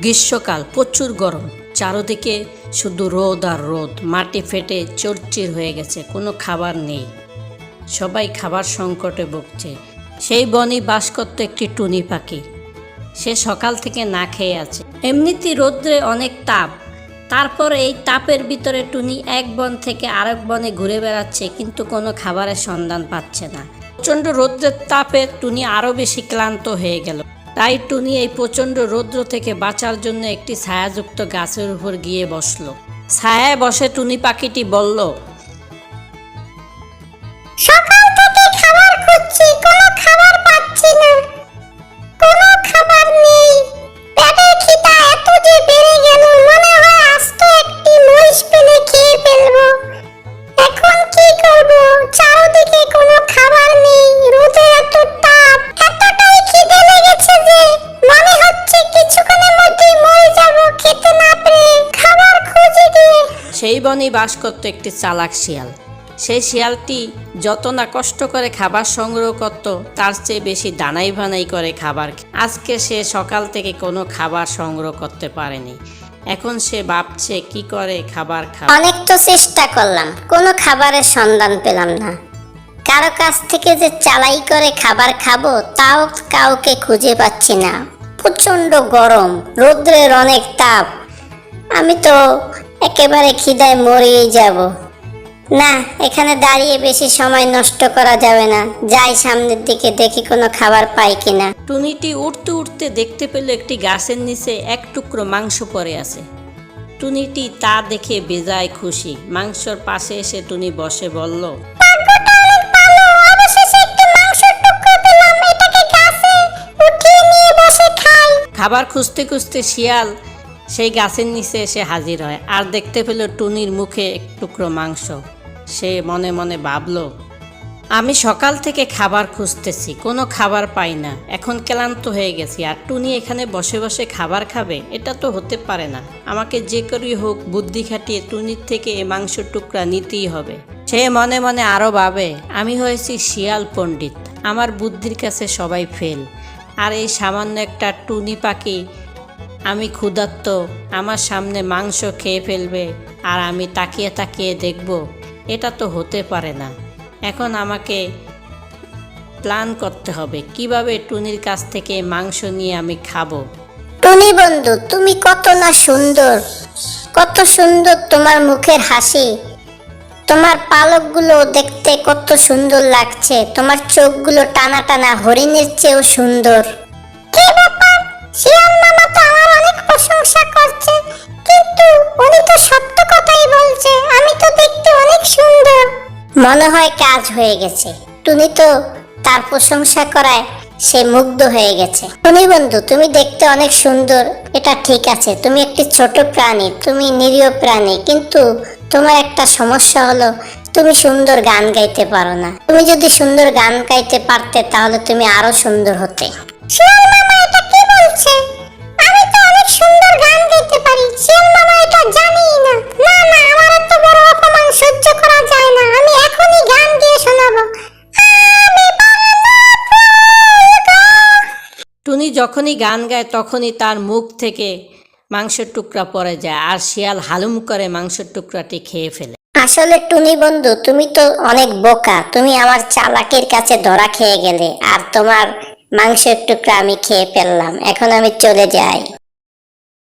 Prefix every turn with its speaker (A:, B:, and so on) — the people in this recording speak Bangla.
A: গ্রীষ্মকাল প্রচুর গরম। চারোদিকে শুধু রোদ আর রোদ, মাটি ফেটে চরচির হয়ে গেছে, কোনো খাবার নেই। সবাই খাবার সংকটে ভুগছে। সেই বনই বাস করতো একটি টুনি পাখি। সে সকাল থেকে না খেয়ে আছে। এমনিতেই রৌদ্রে অনেক তাপ। তারপর এই তাপের ভিতরে টুনি এক বন থেকে আরেক বনে ঘুরে বেড়াচ্ছে, কিন্তু কোনো খাবারের সন্ধান পাচ্ছে না। প্রচণ্ড রৌদ্রের তাপে টুনি আরও বেশি ক্লান্ত হয়ে গেল। তাই টুনি এই প্রচণ্ড রৌদ্র থেকে বাঁচার জন্য একটি ছায়াযুক্ত গাছের উপর গিয়ে বসল। ছায়ায় বসে টুনি পাখিটি বলল
B: সকাল
A: সেই বনেই বাস করত একটি চালাক শিয়াল। সেই শিয়ালটি যত না কষ্ট করে খাবার সংগ্রহ করত, তার চেয়ে বেশি দানাই ভানাই করে খাবার আজকে সে সকাল থেকে কোনো খাবার সংগ্রহ করতে পারেনি। এখন সে ভাবছে কি করে খাবার খাবে।
B: অনেক তো চেষ্টা করলাম, কোনো খাবারের সন্ধান পেলাম না। কারও কাছ থেকে যে চালাই করে খাবার খাব, তাও কাউকে খুঁজে পাচ্ছি না। প্রচণ্ড গরম, রৌদ্রের অনেক তাপ। আমি তো একেবারে খিদায় মরেই যাব। না এখানে দাঁড়িয়ে বেশি সময় নষ্ট করা যাবে না। যাই সামনের দিকে দেখি কোনো খাবার পাই কিনা।
A: টুনিটি উঠতে উঠতে দেখতে পেল একটি গাছের নিচে এক টুকরো মাংস পড়ে আছে। টুনিটি তা দেখে বেজায় খুশি। মাংসর পাশে এসে টুনি বসে বলল খাবার খুঁজতে খুঁজতে শিয়াল সেই গাছের নিচে এসে হাজির হয়। আর দেখতে পেল টুনির মুখে এক টুকরো মাংস। সে মনে মনে ভাবলো, আমি সকাল থেকে খাবার খুঁজতেছি, কোনো খাবার পাই না। এখন ক্লান্ত হয়ে গেছি, আর টুনি এখানে বসে বসে খাবার খাবে? এটা তো হতে পারে না। আমাকে যে করেই হোক, বুদ্ধি খাটিয়ে টুনির থেকে এ মাংসের টুকরা নিতেই হবে। সে মনে মনে আরও ভাবে, আমি হয়েছি শিয়াল পণ্ডিত। আমার বুদ্ধির কাছে সবাই ফেল। আর এই সামান্য একটা টুনি পাখি আমি ক্ষুধার্ত, আমার সামনে মাংস খেয়ে ফেলবে, আর আমি তাকিয়ে তাকিয়ে দেখব। এটা তো হতে পারে না। এখন আমাকে প্ল্যান করতে হবে, কীভাবে টুনির কাছ থেকে মাংস নিয়ে আমি খাব?
B: টুনি বন্ধু, তুমি কত না সুন্দর। কত সুন্দর তোমার মুখের হাসি। তোমার পালকগুলো দেখতে কত সুন্দর লাগছে। তোমার চোখগুলো টানা টানা হরিণের চেয়েও সুন্দর। মনে হয় কাজ হয়ে গেছে। টুনি তো তার প্রশংসা করায় সে মুগ্ধ হয়ে গেছে। টুনি বন্ধু, তুমি দেখতে অনেক সুন্দর। এটা ঠিক আছে, তুমি একটি ছোট প্রাণী, তুমি নিরীহ প্রাণী, কিন্তু তোমার একটা সমস্যা হলো, তুমি সুন্দর গান গাইতে পারো না। তুমি যদি সুন্দর গান গাইতে পারতে, তাহলে তুমি আরও সুন্দর হতে। শিয়াল মামা, এটা কি বলছে?
A: যখনই গান গায়, তখনই তার মুখ থেকে মাংসের টুকরা পড়ে যায় আর শিয়াল হালুম করে মাংসের টুকরাটি খেয়ে ফেলে।
B: আসলে টুনি বন্ধু, তুমি তো অনেক বোকা। তুমি আমার চালাকের কাছে ধরা খেয়ে গেলে আর তোমার মাংসের টুকরা আমি খেয়ে ফেললাম। এখন আমি চলে যাই।